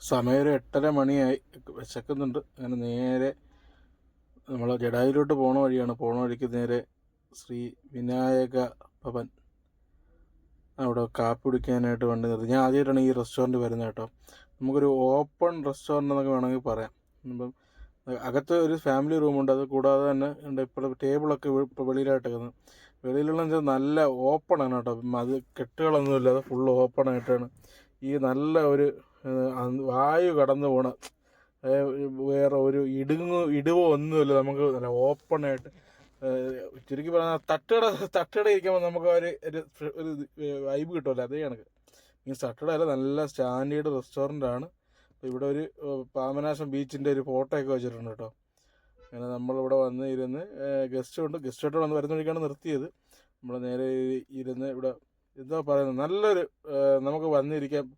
സമയം ഒരു എട്ടര മണിയായി. വിശക്കുന്നുണ്ട്. അങ്ങനെ നേരെ നമ്മൾ ജഡായിലോട്ട് പോണ വഴിയാണ്. പോണ വഴിക്ക് നേരെ ശ്രീ വിനായക ഭവൻ. അവിടെ കാപ്പി കുടിക്കാനായിട്ട് വേണ്ടി നിർത്തി. ഞാൻ ആദ്യമായിട്ടാണ് ഈ റെസ്റ്റോറന്റ് വരുന്നത് കേട്ടോ. നമുക്കൊരു ഓപ്പൺ റെസ്റ്റോറന്റ് എന്നൊക്കെ വേണമെങ്കിൽ പറയാം. ഇപ്പം അകത്ത് ഒരു ഫാമിലി റൂമുണ്ട്. അത് കൂടാതെ തന്നെ ഉണ്ട്. ഇപ്പോൾ ടേബിളൊക്കെ ഇപ്പോൾ വെളിയിലായിട്ടേക്കുന്നത്. വെളിയിലുള്ള നല്ല ഓപ്പൺ ആണ് കേട്ടോ. അത് കെട്ടുകളൊന്നുമില്ല അത് ഫുള്ള് ഓപ്പൺ ആയിട്ടാണ്. ഈ നല്ല ഒരു വായു കടന്നു പോണ വേറെ ഒരു ഇടുങ്ങ് ഇടിവോ ഒന്നുമില്ല നമുക്ക് നല്ല ഓപ്പൺ ആയിട്ട്. ചുരുക്കി പറഞ്ഞാൽ തട്ടുകട തട്ടുകട ഇരിക്കുമ്പോൾ നമുക്ക് ഒരു ഒരു വൈബ് കിട്ടുമല്ലോ അതേ കണക്ക്. ഈ തട്ടുകട അല്ല നല്ല സ്റ്റാൻഡേർഡ് റെസ്റ്റോറന്റ് ആണ്. ഇവിടെ ഒരു പാമനാശം ബീച്ചിന്റെ ഒരു ഫോട്ടോ ഒക്കെ വെച്ചിട്ടുണ്ട് കേട്ടോ. അങ്ങനെ നമ്മളിവിടെ വന്ന് ഇരുന്ന് ഗസ്റ്റ് ഉണ്ട്. ഗസ്റ്റായിട്ട് വന്ന് വരുന്ന വഴിക്കാണ് നിർത്തിയത്. നമ്മൾ നേരെ ഇരുന്ന് ഇവിടെ എന്താ പറയുന്നത് നല്ലൊരു നമുക്ക് വന്നിരിക്കാൻ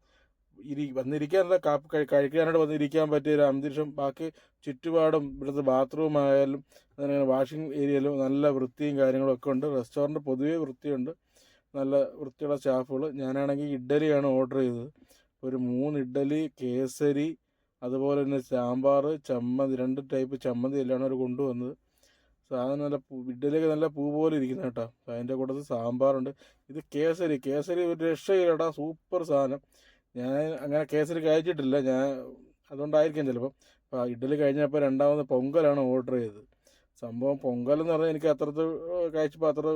ഇരി വന്നിരിക്കാനല്ല കാപ്പ് കഴി- കഴിക്കാനായിട്ട് വന്നിരിക്കാൻ പറ്റിയ ഒരു അന്തരീക്ഷം. ബാക്കി ചുറ്റുപാടും ഇവിടുത്തെ ബാത്റൂം ആയാലും അങ്ങനെ വാഷിംഗ് ഏരിയയിലും നല്ല വൃത്തിയും കാര്യങ്ങളും ഒക്കെ ഉണ്ട്. റെസ്റ്റോറന്റ് പൊതുവേ വൃത്തിയുണ്ട്. നല്ല വൃത്തിയുള്ള സ്റ്റാഫുകൾ ഞാനാണെങ്കിൽ ഇഡ്ഡലിയാണ് ഓർഡർ ചെയ്തത്. ഒരു മൂന്ന് ഇഡ്ഡലി കേസരി അതുപോലെ തന്നെ സാമ്പാർ ചമ്മന്തി രണ്ട് ടൈപ്പ് ചമ്മന്തി എല്ലാം അവർ കൊണ്ടുവന്നത്. സാധനം നല്ല പൂ നല്ല പൂ പോലെ ഇരിക്കുന്ന കേട്ടോ. അതിന്റെ കൂട്ടത്തിൽ സാമ്പാറുണ്ട്. ഇത് കേസരി കേസരി ഒരു രക്ഷയിലടാ സൂപ്പർ സാധനം. ഞാൻ അങ്ങനെ കേസരി കഴിച്ചിട്ടില്ല ഞാൻ അതുകൊണ്ടായിരിക്കും ചിലപ്പം. അപ്പോൾ ഇഡ്ഡലി കഴിഞ്ഞപ്പോൾ രണ്ടാമത് പൊങ്കലാണ് ഓർഡർ ചെയ്തത്. സംഭവം പൊങ്കൽ എന്ന് പറഞ്ഞാൽ എനിക്ക് അത്ര കഴിച്ചപ്പോൾ അത്ര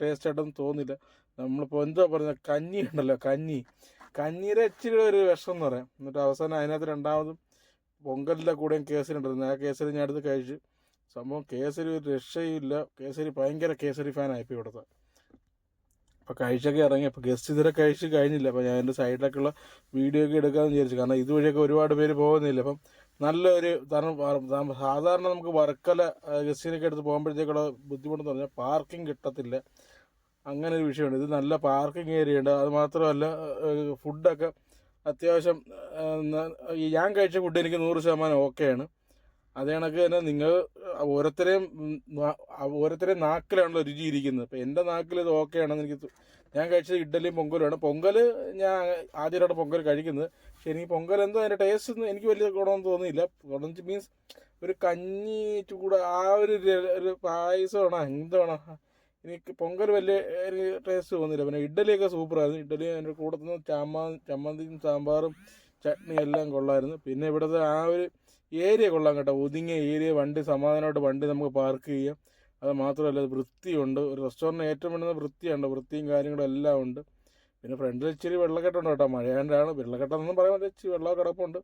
ടേസ്റ്റ് ആയിട്ടൊന്നും തോന്നില്ല. നമ്മളിപ്പോൾ എന്താ പറയുന്നത് കഞ്ഞി ഉണ്ടല്ലോ കഞ്ഞി. കഞ്ഞിയുടെ ഇച്ചിരി ഒരു വിഷം എന്ന് പറയാം. എന്നിട്ട് അവസാനം അതിനകത്ത് രണ്ടാമതും പൊങ്കലിന്റെ കൂടെയും കേസരി ഉണ്ടായിരുന്നു ആ കേസരി ഞാൻ എടുത്ത് കഴിച്ചു. സംഭവം കേസരി ഒരു രക്ഷയില്ല കേസരി ഭയങ്കര കേസരി ഫാൻ ആയിപ്പോൾ ഇവിടുത്തെ. അപ്പോൾ കഴിച്ചൊക്കെ ഇറങ്ങി. അപ്പോൾ ഗസ്റ്റ് ഇതുവരെ കഴിച്ച് കഴിഞ്ഞില്ല. അപ്പോൾ ഞാൻ എന്റെ സൈഡിലൊക്കെയുള്ള വീഡിയോ ഒക്കെ എടുക്കാമെന്ന് വിചാരിച്ചു. കാരണം ഇതുവഴിയൊക്കെ ഒരുപാട് പേര് പോകുന്നില്ല. അപ്പം നല്ലൊരു സാധാരണ നമുക്ക് വർക്കല ഗസ്റ്റിനൊക്കെ എടുത്ത് പോകുമ്പോഴത്തേക്കുള്ള ബുദ്ധിമുട്ടെന്ന് പറഞ്ഞാൽ പാർക്കിംഗ് കിട്ടത്തില്ല. അങ്ങനെ ഒരു വിഷയമുണ്ട്. ഇത് നല്ല പാർക്കിംഗ് ഏരിയ ഉണ്ട് അത് മാത്രമല്ല ഫുഡൊക്കെ അത്യാവശ്യം ഞാൻ കഴിച്ച ഫുഡ് എനിക്ക് നൂറ് ശതമാനം ഓക്കെയാണ്. അതേ കണക്ക് തന്നെ നിങ്ങൾ ഓരോരുത്തരെയും ഓരോരുത്തരെയും നാക്കിലാണല്ലോ രുചി ഇരിക്കുന്നത് അപ്പം എന്റെ നാക്കിൽ ഇത് ഓക്കെ ആണെന്ന് എനിക്ക് ഞാൻ കഴിച്ചത് ഇഡ്ഡലിയും പൊങ്കലുമാണ്. പൊങ്കൽ ഞാൻ ആദ്യമായിട്ടാണ് പൊങ്കൽ കഴിക്കുന്നത്. പക്ഷെ എനിക്ക് പൊങ്കൽ എന്തോ അതിന്റെ ടേസ്റ്റ് ഒന്നും എനിക്ക് വലിയ ഗുണമൊന്നും തോന്നിയില്ല. ഗുണം മീൻസ് ഒരു കഞ്ഞി ചൂട് ആ ഒരു ഒരു പായസമാണോ എന്താണോ? എനിക്ക് പൊങ്കൽ വലിയ എനിക്ക് ടേസ്റ്റ് തോന്നിയില്ല. പിന്നെ ഇഡ്ഡലിയൊക്കെ സൂപ്പറായിരുന്നു ഇഡ്ഡലി അതിന്റെ നിന്ന് ചമ്മ ചമ്മന്തിയും സാമ്പാറും ചട്നി എല്ലാം കൊള്ളായിരുന്നു. പിന്നെ ഇവിടുത്തെ ആ ഒരു ഏരിയ കൊള്ളാം കേട്ടോ. ഒതുങ്ങിയ ഏരിയ വണ്ടി സമാധാനമായിട്ട് വണ്ടി നമുക്ക് പാർക്ക് ചെയ്യാം. അത് മാത്രമല്ല വൃത്തിയുണ്ട്. ഒരു റെസ്റ്റോറന്റ് ഏറ്റവും വേണ്ടുന്ന വൃത്തിയുണ്ട്. വൃത്തിയും കാര്യങ്ങളും എല്ലാം ഉണ്ട്. പിന്നെ ഫ്രണ്ടിൽ ഇച്ചിരി വെള്ളക്കെട്ടുണ്ട് കേട്ടോ. മഴയാണ്ടാണ് വെള്ളക്കെട്ടെന്നൊന്നും പറയാൻ പറ്റില്ല. ഇച്ചിരി വെള്ളം കിടപ്പുണ്ട്.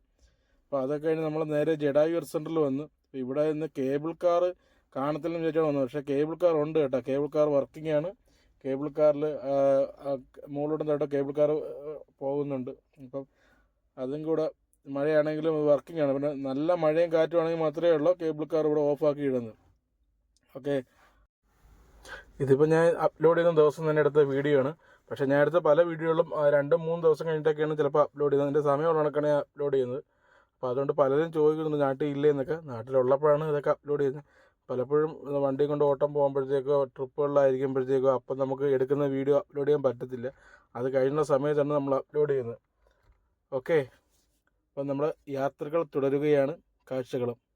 അപ്പോൾ അതൊക്കെ കഴിഞ്ഞ് നമ്മൾ നേരെ ജഡായു എർ സെന്ററിൽ വന്ന് ഇവിടെ നിന്ന് കേബിൾ കാർ കാണത്തില്ലെന്ന് വിചാരിച്ചാണ് വന്നത്. പക്ഷേ കേബിൾ കാർ ഉണ്ട് കേട്ടോ. കേബിൾ കാർ വർക്കിംഗ് ആണ്. കേബിൾ കാറിൽ മുകളിലോട്ടും തൊട്ട് കേബിൾ കാർ പോകുന്നുണ്ട്. അപ്പം അതും കൂടെ മഴയാണെങ്കിലും വർക്കിംഗ് ആണ്. പിന്നെ നല്ല മഴയും കാറ്റും ആണെങ്കിൽ മാത്രമേ ഉള്ളൂ കേബിൾ കാർ ഇവിടെ ഓഫാക്കി ഇടുന്നത്. ഓക്കെ ഇതിപ്പോൾ ഞാൻ അപ്ലോഡ് ചെയ്യുന്ന ദിവസം തന്നെ എടുത്ത വീഡിയോ ആണ്. പക്ഷേ നേരത്തെ പല വീഡിയോകളും രണ്ടും മൂന്ന് ദിവസം കഴിഞ്ഞിട്ടൊക്കെയാണ് ചിലപ്പോൾ അപ്ലോഡ് ചെയ്യുന്നത്. അതിന്റെ സമയമുള്ള കണക്കാണ് ഞാൻ അപ്ലോഡ് ചെയ്യുന്നത്. അപ്പോൾ അതുകൊണ്ട് പലരും ചോദിക്കുന്നുണ്ട് നാട്ടിൽ ഇല്ലേ? എന്നൊക്കെ. നാട്ടിലുള്ളപ്പോഴാണ് ഇതൊക്കെ അപ്ലോഡ് ചെയ്യുന്നത്. പലപ്പോഴും വണ്ടി കൊണ്ട് ഓട്ടം പോകുമ്പോഴത്തേക്കോ ട്രിപ്പുകളിലായിരിക്കുമ്പോഴത്തേക്കോ അപ്പം നമുക്ക് എടുക്കുന്ന വീഡിയോ അപ്ലോഡ് ചെയ്യാൻ പറ്റത്തില്ല. അത് കഴിയുന്ന സമയത്താണ് നമ്മൾ അപ്ലോഡ് ചെയ്യുന്നത്. ഓക്കെ. അപ്പം നമ്മൾ യാത്രകൾ തുടരുകയാണ്. കാഴ്ചകളും.